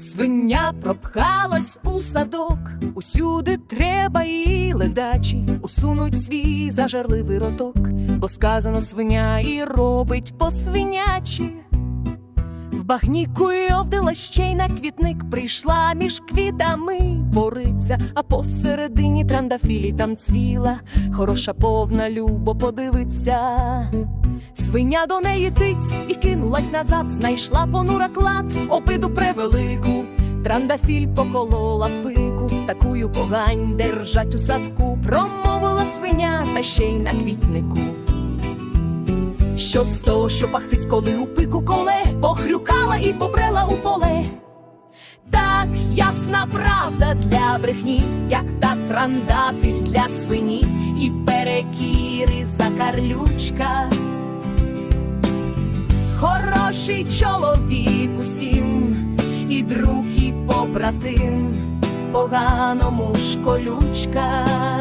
Свиня пропхалась у садок, усюди треба і ледачі. Усунуть свій зажерливий роток, бо сказано свиня і робить по свинячі. В багні куйовдила ще й на квітник. Прийшла між квітами пориця, а посередині трандафілі там цвіла, хороша повна любо подивиться. Свиня до неї тиць і кинулась назад, знайшла понура клад, обиду превелику. Трандафіль поколола пику, такую погань держать у садку, промовила свиня та ще й на квітнику. Що з того, що пахтить, коли у пику коле, похрюкала і побрела у поле. Так ясна правда для брехні, як та трандафіль для свині, і перекіри закарлючка. Хороший чоловік усім, і друг, і побратим, поганому школючка.